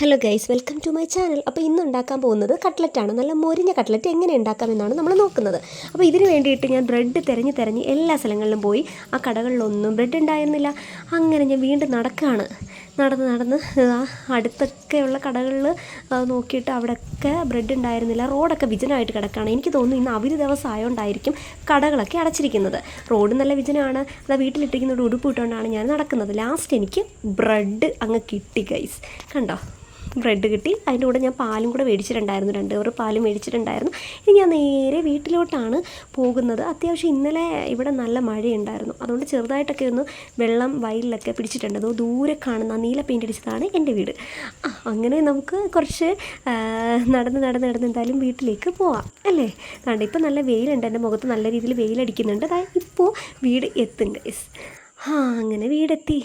Hello guys welcome to my channel അപ്പോൾ ഇന്ന് ഉണ്ടാക്കാൻ പോകുന്നത് കട്ട്ലറ്റാണ്. നല്ല മൊരിഞ്ഞ കട്ട്ലറ്റ് എങ്ങനെ ഉണ്ടാക്കാമെന്നാണ് നമ്മൾ നോക്കുന്നത്. അപ്പോൾ ഇതിന് വേണ്ടിയിട്ട് ഞാൻ ബ്രെഡ് തിരഞ്ഞ് തിരഞ്ഞ് എല്ലാ സ്ഥലങ്ങളിലും പോയി ആ കടകളിലൊന്നും ബ്രെഡ് ഉണ്ടായിരുന്നില്ല. അങ്ങനെ ഞാൻ വീണ്ടും നടക്കുകയാണ് നടന്ന് നടന്ന് അടുത്തൊക്കെയുള്ള കടകളിൽ നോക്കിയിട്ട് അവിടെയൊക്കെ ബ്രെഡ് ഉണ്ടായിരുന്നില്ല. റോഡൊക്കെ വിജനമായിട്ട് കിടക്കുകയാണ്. എനിക്ക് തോന്നുന്നു ഇന്ന് അവധി ദിവസം ആയതുകൊണ്ടായിരിക്കും കടകളൊക്കെ അടച്ചിരിക്കുന്നത്. റോഡ് നല്ല വിജനമാണ് അതാ വീട്ടിലിട്ടിരിക്കുന്ന ഒരു ഉടുപ്പ് ഇട്ടുകൊണ്ടാണ് ഞാൻ നടക്കുന്നത്. ലാസ്റ്റ് എനിക്ക് ബ്രെഡ് അങ്ങ് കിട്ടി ഗൈസ് കണ്ടോ? ബ്രെഡ് കിട്ടി. അതിന്റെ കൂടെ ഞാൻ പാലും കൂടെ മേടിച്ചിട്ടുണ്ടായിരുന്നു. രണ്ട് കവർ പാലും മേടിച്ചിട്ടുണ്ടായിരുന്നു. ഇനി ഞാൻ നേരെ വീട്ടിലോട്ടാണ് പോകുന്നത്. അത്യാവശ്യം ഇന്നലെ ഇവിടെ നല്ല മഴയുണ്ടായിരുന്നു. അതുകൊണ്ട് ചെറുതായിട്ടൊക്കെ ഒന്ന് വെള്ളം വയലിലൊക്കെ പിടിച്ചിട്ടുണ്ട്. അതോ ദൂരെ കാണുന്ന നീല പെയിന്റ് അടിച്ചതാണ് എന്റെ വീട്. അങ്ങനെ നമുക്ക് കുറച്ച് നടന്ന് നടന്ന് നടന്ന് എന്തായാലും വീട്ടിലേക്ക് പോവാം. അല്ലേ? കണ്ട ഇപ്പോൾ നല്ല വെയിലുണ്ട്. എന്റെ മുഖത്ത് നല്ല രീതിയിൽ വെയിലടിക്കുന്നുണ്ട്. അതായത് ഇപ്പോൾ വീട് എത്തും ആ അങ്ങനെ വീടെത്തി.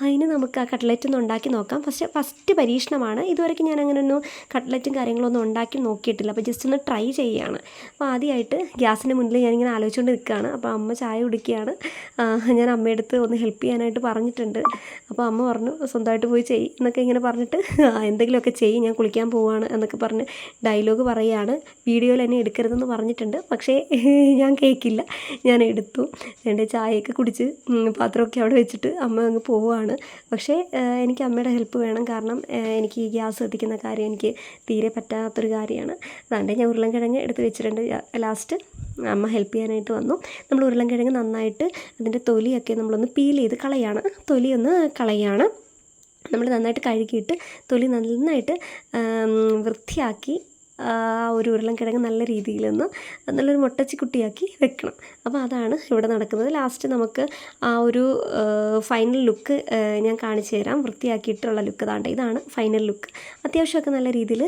അതിന് നമുക്ക് ആ കട്ട്ലറ്റ് ഒന്ന് ഉണ്ടാക്കി നോക്കാം. ഫസ്റ്റ് ഫസ്റ്റ് പരീക്ഷണമാണ്. ഇതുവരെയ്ക്ക് ഞാൻ അങ്ങനെ ഒന്നും കട്ട്ലറ്റും കാര്യങ്ങളൊന്നും ഉണ്ടാക്കി നോക്കിയിട്ടില്ല. അപ്പോൾ ജസ്റ്റ് ഒന്ന് ട്രൈ ചെയ്യുകയാണ് അപ്പോൾ ആദ്യമായിട്ട് ഗ്യാസിന്റെ മുന്നിൽ ഞാനിങ്ങനെ ആലോചിച്ചുകൊണ്ട് നിൽക്കുകയാണ് അപ്പോൾ അമ്മ ചായ കുടിക്കുകയാണ്. ഞാൻ അമ്മയടുത്ത് ഒന്ന് ഹെൽപ്പ് ചെയ്യാനായിട്ട് പറഞ്ഞിട്ടുണ്ട്. അപ്പോൾ അമ്മ പറഞ്ഞു സ്വന്തമായിട്ട് പോയി ചെയ് എന്നൊക്കെ ഇങ്ങനെ പറഞ്ഞിട്ട് എന്തെങ്കിലുമൊക്കെ ചെയ്യും ഞാൻ കുളിക്കാൻ പോവുകയാണ് എന്നൊക്കെ പറഞ്ഞ് ഡയലോഗ് പറയുകയാണ്. വീഡിയോയിൽ എന്നെ എടുക്കരുതെന്ന് പറഞ്ഞിട്ടുണ്ട്. പക്ഷേ ഞാൻ കേൾക്കില്ല ഞാൻ എടുത്തു. എന്റെ ചായയൊക്കെ കുടിച്ച് പാത്രമൊക്കെ അവിടെ വെച്ചിട്ട് അമ്മ അങ്ങ് പോവുകയാണ്. പക്ഷേ എനിക്ക് അമ്മയുടെ ഹെൽപ്പ് വേണം. കാരണം എനിക്ക് ഈ ഗ്യാസ് കത്തിക്കുന്ന കാര്യം എനിക്ക് തീരെ പറ്റാത്തൊരു കാര്യമാണ്. അതുകൊണ്ട് ഞാൻ ഉരുളൻകിഴങ്ങ് എടുത്ത് വെച്ചിട്ടുണ്ട്. ലാസ്റ്റ് അമ്മ ഹെൽപ്പ് ചെയ്യാനായിട്ട് വന്നു. നമ്മൾ ഉരുളൻകിഴങ്ങ് നന്നായിട്ട് അതിന്റെ തൊലിയൊക്കെ നമ്മളൊന്ന് പീൽ ചെയ്ത് കളയാണ്. തൊലി ഒന്ന് കളയാണ്. നമ്മൾ നന്നായിട്ട് കഴുകിയിട്ട് തൊലി നന്നായിട്ട് വൃത്തിയാക്കി ഒരു ഉരുളൻകിഴങ്ങ് നല്ല രീതിയിലൊന്ന് നല്ലൊരു മുട്ടച്ചിക്കുട്ടിയാക്കി വെക്കണം. അപ്പോൾ അതാണ് ഇവിടെ നടക്കുന്നത്. ലാസ്റ്റ് നമുക്ക് ആ ഒരു ഫൈനൽ ലുക്ക് ഞാൻ കാണിച്ചു തരാം. വൃത്തിയാക്കിയിട്ടുള്ള ലുക്ക് താണ്ട ഇതാണ് ഫൈനൽ ലുക്ക് അത്യാവശ്യമൊക്കെ നല്ല രീതിയിൽ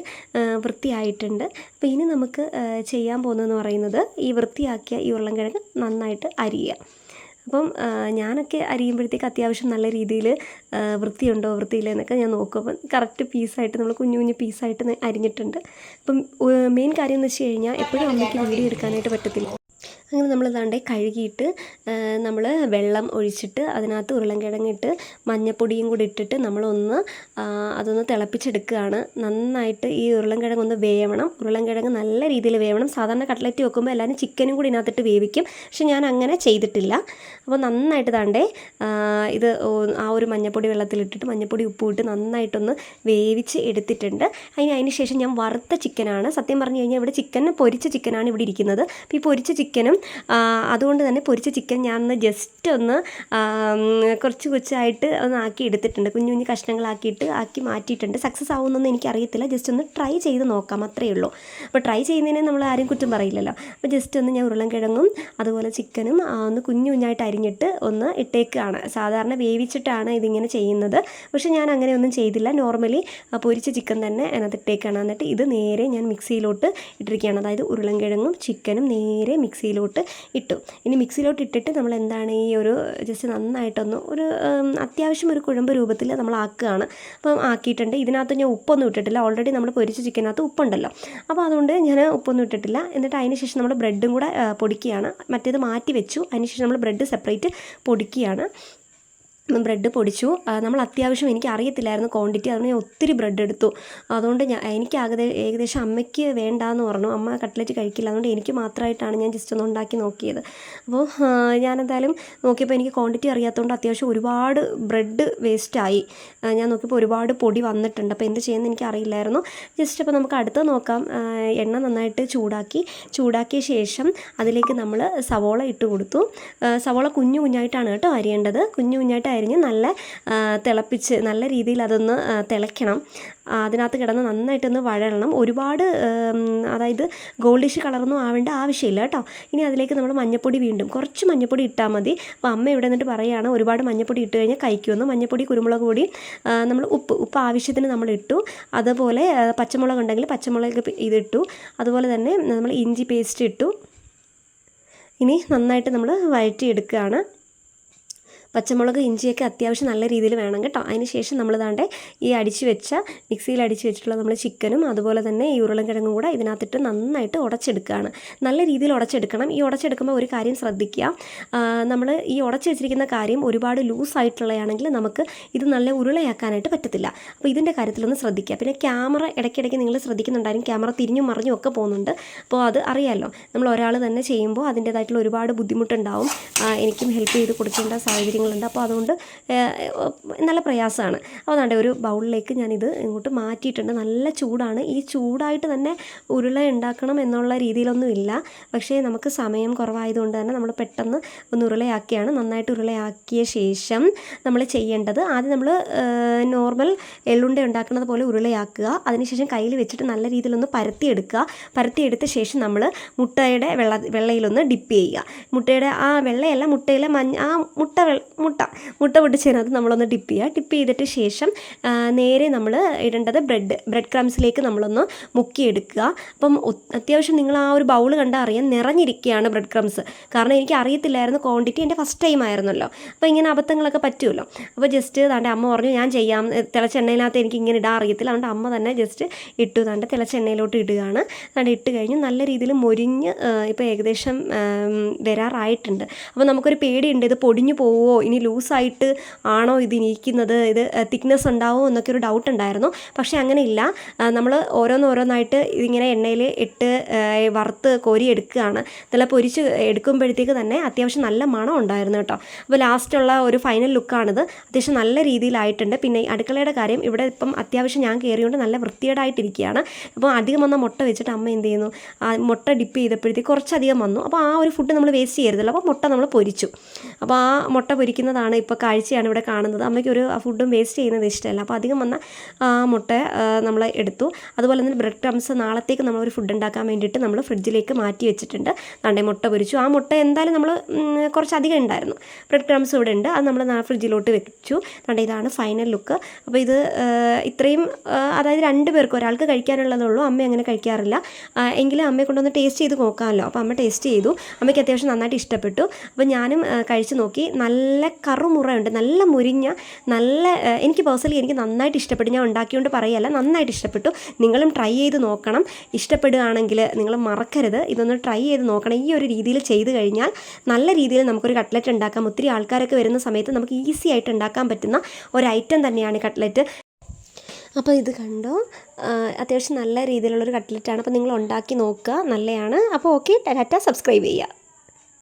വൃത്തിയായിട്ടുണ്ട്. അപ്പോൾ ഇനി നമുക്ക് ചെയ്യാൻ പോകുന്നതെന്ന് പറയുന്നത് ഈ വൃത്തിയാക്കിയ ഈ ഉരുളൻകിഴങ്ങ് നന്നായിട്ട് അരിയുക. അപ്പം ഞാനൊക്കെ അരിയുമ്പോഴത്തേക്ക് അത്യാവശ്യം നല്ല രീതിയിൽ വൃത്തിയുണ്ടോ വൃത്തിയില്ല എന്നൊക്കെ ഞാൻ നോക്കും. അപ്പം കറക്റ്റ് പീസായിട്ട് നമ്മൾ കുഞ്ഞു കുഞ്ഞു പീസായിട്ട് അരിഞ്ഞിട്ടുണ്ട്. അപ്പം മെയിൻ കാര്യം എന്ന് വെച്ച് കഴിഞ്ഞാൽ എപ്പോഴും അമ്മയ്ക്ക് വീഡിയോ എടുക്കാനായിട്ട് പറ്റത്തില്ല. അങ്ങനെ നമ്മൾ ഇതാണ്ട് കഴുകിയിട്ട് നമ്മൾ വെള്ളം ഒഴിച്ചിട്ട് അതിനകത്ത് ഉരുളൻകിഴങ്ങിട്ട് മഞ്ഞപ്പൊടിയും കൂടി ഇട്ടിട്ട് നമ്മളൊന്ന് അതൊന്ന് തിളപ്പിച്ചെടുക്കുകയാണ്. നന്നായിട്ട് ഈ ഉരുളൻകിഴങ്ങ് ഒന്ന് വേവണം. ഉരുളൻകിഴങ്ങ് നല്ല രീതിയിൽ വേവണം. സാധാരണ കട്ട്ലറ്റ് വെക്കുമ്പോൾ എല്ലാവരും ചിക്കനും കൂടി ഇതിനകത്തിട്ട് വേവിക്കും. പക്ഷെ ഞാൻ അങ്ങനെ ചെയ്തിട്ടില്ല. അപ്പോൾ നന്നായിട്ട് താണ്ടേ ഇത് ആ ഒരു മഞ്ഞപ്പൊടി വെള്ളത്തിലിട്ടിട്ട് മഞ്ഞപ്പൊടി ഉപ്പും ഇട്ട് നന്നായിട്ടൊന്ന് വേവിച്ച് എടുത്തിട്ടുണ്ട്. അതിന് അതിന് ശേഷം ഞാൻ വറുത്ത ചിക്കനാണ്. സത്യം പറഞ്ഞു കഴിഞ്ഞാൽ ഇവിടെ ചിക്കൻ പൊരിച്ച ചിക്കനാണ് ഇവിടെ ഇരിക്കുന്നത്. അപ്പോൾ ഈ പൊരിച്ച ചിക്കനും അതുകൊണ്ട് തന്നെ പൊരിച്ച ചിക്കൻ ഞാൻ ഒന്ന് ജസ്റ്റ് ഒന്ന് കുറച്ച് കൊച്ചായിട്ട് ഒന്ന് ആക്കി എടുത്തിട്ടുണ്ട്. കുഞ്ഞു കുഞ്ഞു കഷ്ണങ്ങളാക്കിയിട്ട് ആക്കി മാറ്റിയിട്ടുണ്ട്. സക്സസ് ആവുമെന്നൊന്നും എനിക്കറിയത്തില്ല. ജസ്റ്റ് ഒന്ന് ട്രൈ ചെയ്ത് നോക്കാം അത്രയേ ഉള്ളൂ. അപ്പോൾ ട്രൈ ചെയ്യുന്നതിന് നമ്മൾ ആരും കുറ്റം പറയില്ലല്ലോ. അപ്പോൾ ജസ്റ്റ് ഒന്ന് ഞാൻ ഉരുളൻകിഴങ്ങും അതുപോലെ ചിക്കനും ഒന്ന് കുഞ്ഞു കുഞ്ഞായിട്ട് അരിഞ്ഞിട്ട് ഒന്ന് ഇട്ടേക്കാണ്. സാധാരണ വേവിച്ചിട്ടാണ് ഇതിങ്ങനെ ചെയ്യുന്നത്. പക്ഷേ ഞാൻ അങ്ങനെ ഒന്നും ചെയ്തില്ല. നോർമലി പൊരിച്ച ചിക്കൻ തന്നെ അതിനകത്ത് ഇട്ടേക്കാണ്. എന്നിട്ട് ഇത് നേരെ ഞാൻ മിക്സിയിലോട്ട് ഇട്ടിരിക്കുകയാണ്. അതായത് ഉരുളൻകിഴങ്ങും ചിക്കനും നേരെ മിക്സിയിലോട്ട് ഇട്ടു. ഇനി മിക്സിയിലോട്ട് ഇട്ടിട്ട് നമ്മൾ എന്താണ് ഈ ഒരു ജസ്റ്റ് നന്നായിട്ടൊന്ന് ഒരു അത്യാവശ്യം ഒരു കുഴമ്പ് രൂപത്തിൽ നമ്മൾ ആക്കുകയാണ്. അപ്പം ആക്കിയിട്ടുണ്ട്. ഇതിനകത്ത് ഞാൻ ഉപ്പൊന്നും ഇട്ടിട്ടില്ല. ഓൾറെഡി നമ്മൾ പൊരിച്ച ചിക്കനകത്ത് ഉപ്പുണ്ടല്ലോ. അപ്പോൾ അതുകൊണ്ട് ഞാൻ ഉപ്പൊന്നും ഇട്ടിട്ടില്ല. എന്നിട്ട് അതിന് ശേഷം നമ്മൾ ബ്രെഡും കൂടെ പൊടിക്കുകയാണ്. മറ്റേത് മാറ്റി വെച്ചു. അതിന് ശേഷം നമ്മൾ ബ്രെഡ് സെപ്പറേറ്റ് പൊടിക്കുകയാണ്. ബ്രെഡ് പൊടിച്ചു. നമ്മൾ അത്യാവശ്യം എനിക്ക് അറിയത്തില്ലായിരുന്നു ക്വാണ്ടിറ്റി അതുകൊണ്ട് ഞാൻ ഒത്തിരി ബ്രെഡ് എടുത്തു. അതുകൊണ്ട് ഞാൻ എനിക്ക് ഏകദേശം അമ്മയ്ക്ക് വേണ്ടാന്ന് പറഞ്ഞു. അമ്മ കട്ട്ലറ്റ് കഴിക്കില്ല. അതുകൊണ്ട് എനിക്ക് മാത്രമായിട്ടാണ് ഞാൻ ജസ്റ്റ് ഒന്ന് ഉണ്ടാക്കി നോക്കിയത്. അപ്പോൾ ഞാനെന്തായാലും നോക്കിയപ്പോൾ എനിക്ക് ക്വാണ്ടിറ്റി അറിയാത്തതുകൊണ്ട് അത്യാവശ്യം ഒരുപാട് ബ്രെഡ് വേസ്റ്റായി ഞാൻ നോക്കിയപ്പോൾ ഒരുപാട് പൊടി വന്നിട്ടുണ്ട്. അപ്പോൾ എന്ത് ചെയ്യുന്നത് എനിക്ക് അറിയില്ലായിരുന്നു ജസ്റ്റ് അപ്പോൾ നമുക്ക് അടുത്ത് നോക്കാം. എണ്ണ നന്നായിട്ട് ചൂടാക്കി ചൂടാക്കിയ ശേഷം അതിലേക്ക് നമ്മൾ സവോള ഇട്ട് കൊടുത്തു. സവോള കുഞ്ഞു കുഞ്ഞായിട്ടാണ് കേട്ടോ അരിയേണ്ടത്. കുഞ്ഞു കുഞ്ഞായിട്ട് അരിഞ്ഞ് നല്ല തിളപ്പിച്ച് നല്ല രീതിയിൽ അതൊന്ന് തിളയ്ക്കണം. അതിനകത്ത് കിടന്ന് നന്നായിട്ടൊന്ന് വഴലണം ഒരുപാട് അതായത് ഗോൾഡിഷ് കളറൊന്നും ആവേണ്ട ആവശ്യമില്ല കേട്ടോ. ഇനി അതിലേക്ക് നമ്മൾ മഞ്ഞപ്പൊടി വീണ്ടും കുറച്ച് മഞ്ഞപ്പൊടി ഇട്ടാൽ മതി. അപ്പോൾ അമ്മ ഇവിടെ നിന്നിട്ട് പറയുകയാണ് ഒരുപാട് മഞ്ഞപ്പൊടി ഇട്ട് കഴിഞ്ഞാൽ കഴിക്കുമെന്ന്. മഞ്ഞപ്പൊടി കുരുമുളക് പൊടി നമ്മൾ ഉപ്പ് ഉപ്പ് ആവശ്യത്തിന് നമ്മൾ ഇട്ടു. അതുപോലെ പച്ചമുളക് ഉണ്ടെങ്കിൽ പച്ചമുളക് ഇതിട്ടു. അതുപോലെ തന്നെ നമ്മൾ ഇഞ്ചി പേസ്റ്റ് ഇട്ടു. ഇനി നന്നായിട്ട് നമ്മൾ വഴറ്റിയെടുക്കുകയാണ്. പച്ചമുളക് ഇഞ്ചിയൊക്കെ അത്യാവശ്യം നല്ല രീതിയിൽ വേണം കേട്ടോ. അതിന് ശേഷം നമ്മൾ ദാണ്ടെ ഈ അടിച്ച് വെച്ച മിക്സിയിൽ അടിച്ച് വെച്ചിട്ടുള്ള നമ്മൾ ചിക്കനും അതുപോലെ തന്നെ ഈ ഉരുളൻകിഴങ്ങും കൂടെ ഇതിനകത്തിട്ട് നന്നായിട്ട് ഉടച്ചെടുക്കുകയാണ് നല്ല രീതിയിൽ ഉടച്ചെടുക്കണം. ഈ ഉടച്ചെടുക്കുമ്പോൾ ഒരു കാര്യം ശ്രദ്ധിക്കുക. നമ്മൾ ഈ ഉടച്ച് വെച്ചിരിക്കുന്ന കാര്യം ഒരുപാട് ലൂസ് ആയിട്ടുള്ളതാണെങ്കിൽ നമുക്ക് ഇത് നല്ല ഉരുളയാക്കാനായിട്ട് പറ്റത്തില്ല. അപ്പോൾ ഇതിന്റെ കാര്യത്തിലൊന്ന് ശ്രദ്ധിക്കുക. പിന്നെ ക്യാമറ ഇടയ്ക്കിടയ്ക്ക് നിങ്ങൾ ശ്രദ്ധിക്കുന്നുണ്ടായിരുന്നു ക്യാമറ തിരിഞ്ഞും മറിഞ്ഞും ഒക്കെ പോകുന്നുണ്ട്. അപ്പോൾ അത് അറിയാമല്ലോ നമ്മൾ ഒരാൾ തന്നെ ചെയ്യുമ്പോൾ അതിന്റേതായിട്ടുള്ള ഒരുപാട് ബുദ്ധിമുട്ടുണ്ടാവും. എനിക്കും ഹെൽപ്പ് ചെയ്ത് കൊടുക്കേണ്ട സാഹചര്യങ്ങളുണ്ട് അപ്പോൾ അതുകൊണ്ട് നല്ല പ്രയാസമാണ്. അപ്പോൾ അതാണ്ട് ഒരു ബൗളിലേക്ക് ഞാനിത് ഇങ്ങോട്ട് മാറ്റിയിട്ടുണ്ട്. നല്ല ചൂടാണ്. ഈ ചൂടായിട്ട് തന്നെ ഉരുള ഉണ്ടാക്കണം എന്നുള്ള രീതിയിലൊന്നും ഇല്ല പക്ഷേ നമുക്ക് സമയം കുറവായതുകൊണ്ട് തന്നെ നമ്മൾ പെട്ടെന്ന് ഒന്ന് ഉരുളയാക്കിയാണ്. നന്നായിട്ട് ഉരുളയാക്കിയ ശേഷം നമ്മൾ ചെയ്യേണ്ടത് ആദ്യം നമ്മൾ നോർമൽ എള്ളുണ്ട ഉണ്ടാക്കുന്നത് പോലെ ഉരുളയാക്കുക. അതിനുശേഷം കയ്യിൽ വെച്ചിട്ട് നല്ല രീതിയിലൊന്ന് പരത്തിയെടുക്കുക. പരത്തിയെടുത്ത ശേഷം നമ്മൾ മുട്ടയുടെ വെള്ള വെള്ളയിലൊന്ന് ഡിപ്പ് ചെയ്യുക. മുട്ടയുടെ ആ വെള്ളയല്ല മുട്ടയിലെ മഞ്ഞ ആ മുട്ട മുട്ട. മുട്ട പൊട്ടിച്ചതിനകത്ത് നമ്മളൊന്ന് ഡിപ്പ് ചെയ്യുക. ഡിപ്പ് ചെയ്തിട്ട് ശേഷം നേരെ നമ്മൾ ഇടേണ്ടത് ബ്രെഡ് ബ്രെഡ് ക്രംസിലേക്ക് നമ്മളൊന്ന് മുക്കിയെടുക്കുക. അപ്പം അത്യാവശ്യം നിങ്ങൾ ആ ഒരു ബൗൾ കണ്ടാൽ അറിയാം നിറഞ്ഞിരിക്കുകയാണ് ബ്രെഡ് ക്രംസ് കാരണം എനിക്ക് അറിയത്തില്ലായിരുന്നു ക്വാണ്ടിറ്റി എന്റെ ഫസ്റ്റ് ടൈം ആയിരുന്നല്ലോ. അപ്പോൾ ഇങ്ങനെ അബദ്ധങ്ങളൊക്കെ പറ്റുമല്ലോ. അപ്പോൾ ജസ്റ്റ് താണ്ടെ അമ്മ പറഞ്ഞു ഞാൻ ചെയ്യാം. എ, തിളച്ച എണ്ണയിനകത്ത് എനിക്ക് ഇങ്ങനെ ഇടാൻ അറിയത്തില്ല. അതുകൊണ്ട് അമ്മ തന്നെ ജസ്റ്റ് ഇട്ടു. താണ്ടെ തിളച്ച എണ്ണയിലോട്ട് ഇടുകയാണ്. താണ്ടെ ഇട്ട് കഴിഞ്ഞ് നല്ല രീതിയിൽ മുരിഞ്ഞ് ഇപ്പോൾ ഏകദേശം വരാറായിട്ടുണ്ട്. അപ്പോൾ നമുക്കൊരു പേടിയുണ്ട് ഇത് പൊടിഞ്ഞു പോവുമോ ഇനി ലൂസായിട്ട് ആണോ ഇത് ഇരിക്കുന്നത് ഇത് തിക്നെസ് ഉണ്ടാവുമോ എന്നൊക്കെ ഒരു ഡൗട്ട് ഉണ്ടായിരുന്നു. പക്ഷേ അങ്ങനെയില്ല. നമ്മൾ ഓരോന്നോരോന്നായിട്ട് ഇതിങ്ങനെ എണ്ണയിൽ ഇട്ട് വറുത്ത് കോരി എടുക്കുകയാണ്. നല്ല പൊരിച്ച് എടുക്കുമ്പോഴത്തേക്ക് തന്നെ അത്യാവശ്യം നല്ല മണം ഉണ്ടായിരുന്നു കേട്ടോ. അപ്പോൾ ലാസ്റ്റുള്ള ഒരു ഫൈനൽ ലുക്കാണിത്. അത്യാവശ്യം നല്ല രീതിയിലായിട്ടുണ്ട്. പിന്നെ അടുക്കളയുടെ കാര്യം ഇവിടെ ഇപ്പം അത്യാവശ്യം ഞാൻ കയറിയോണ്ട് നല്ല വൃത്തികേടായിട്ടിരിക്കുകയാണ്. അപ്പോൾ അധികം വന്ന മുട്ട വെച്ചിട്ട് അമ്മ എന്ത് ചെയ്യുന്നു? ആ മുട്ട ഡിപ്പ് ചെയ്തപ്പോഴത്തേക്ക് കുറച്ചധികം വന്നു. അപ്പോൾ ആ ഒരു ഫുഡ് നമ്മൾ വേസ്റ്റ് ചെയ്യരുതല്ലോ. അപ്പോൾ മുട്ട നമ്മൾ പൊരിച്ചു. അപ്പോൾ ആ മുട്ട പൊരിക്കുന്നതാണ് ഇപ്പോൾ കാഴ്ചയാണ് ഇവിടെ കാണുന്നത്. അമ്മയ്ക്ക് ഒരു ഫുഡും വേസ്റ്റ് ചെയ്യുന്നത് ഇഷ്ടമല്ല. അപ്പോൾ അധികം വന്ന മുട്ട നമ്മൾ എടുത്തു. അതുപോലെ തന്നെ ബ്രെഡ് ക്രംസ് നാളത്തേക്ക് നമ്മൾ ഒരു ഫുഡ് ഉണ്ടാക്കാൻ വേണ്ടിയിട്ട് നമ്മൾ ഫ്രിഡ്ജിലേക്ക് മാറ്റി വെച്ചിട്ടുണ്ട്. നണ്ടേ മുട്ട പൊരിച്ചു. ആ മുട്ട എന്തായാലും നമ്മൾ കുറച്ചധികം ഉണ്ടായിരുന്നു. ബ്രെഡ് ക്രംസ് ഇവിടെ ഉണ്ട്. അത് നമ്മൾ ഫ്രിഡ്ജിലോട്ട് വെച്ചു. ദാണ്ടെ ഇതാണ് ഫൈനൽ ലുക്ക് അപ്പോൾ ഇത് ഇത്രയും അതായത് രണ്ട് പേർക്ക് ഒരാൾക്ക് കഴിക്കാനുള്ളതുള്ളൂ. അമ്മ അങ്ങനെ കഴിക്കാറില്ല. എങ്കിലും അമ്മയെ കൊണ്ടൊന്ന് ടേസ്റ്റ് ചെയ്ത് നോക്കാമല്ലോ. അപ്പോൾ അമ്മ ടേസ്റ്റ് ചെയ്തു. അമ്മയ്ക്ക് അത്യാവശ്യം നന്നായിട്ട് ഇഷ്ടപ്പെട്ടു. അപ്പോൾ ഞാനും കഴിച്ച് നോക്കി. നല്ല കറുമുറയുണ്ട് നല്ല മുരിഞ്ഞ നല്ല എനിക്ക് പേഴ്സണലി എനിക്ക് നന്നായിട്ട് ഇഷ്ടപ്പെട്ടു. ഞാൻ ഉണ്ടാക്കിയോണ്ട് പറയല്ല നന്നായിട്ട് ഇഷ്ടപ്പെട്ടു. നിങ്ങളും ട്രൈ ചെയ്ത് നോക്കണം. ഇഷ്ടപ്പെടുകയാണെങ്കിൽ നിങ്ങൾ മറക്കരുത്. ഇതൊന്ന് ട്രൈ ചെയ്ത് നോക്കണം. ഈ ഒരു രീതിയിൽ ചെയ്ത് കഴിഞ്ഞാൽ നല്ല രീതിയിൽ നമുക്കൊരു കട്ട്ലറ്റ് ഉണ്ടാക്കാം. ഒത്തിരി ആൾക്കാരൊക്കെ വരുന്ന സമയത്ത് നമുക്ക് ഈസി ആയിട്ട് ഉണ്ടാക്കാൻ പറ്റുന്ന ഒരു ഐറ്റം തന്നെയാണ് കട്ട്ലറ്റ് അപ്പോൾ ഇത് കണ്ടോ? അത്യാവശ്യം നല്ല രീതിയിലുള്ളൊരു കട്ട്ലറ്റാണ് അപ്പോൾ നിങ്ങൾ ഉണ്ടാക്കി നോക്കുക. നല്ലതാണ്. അപ്പോൾ ഓക്കെ ടാറ്റ സബ്സ്ക്രൈബ് ചെയ്യുക.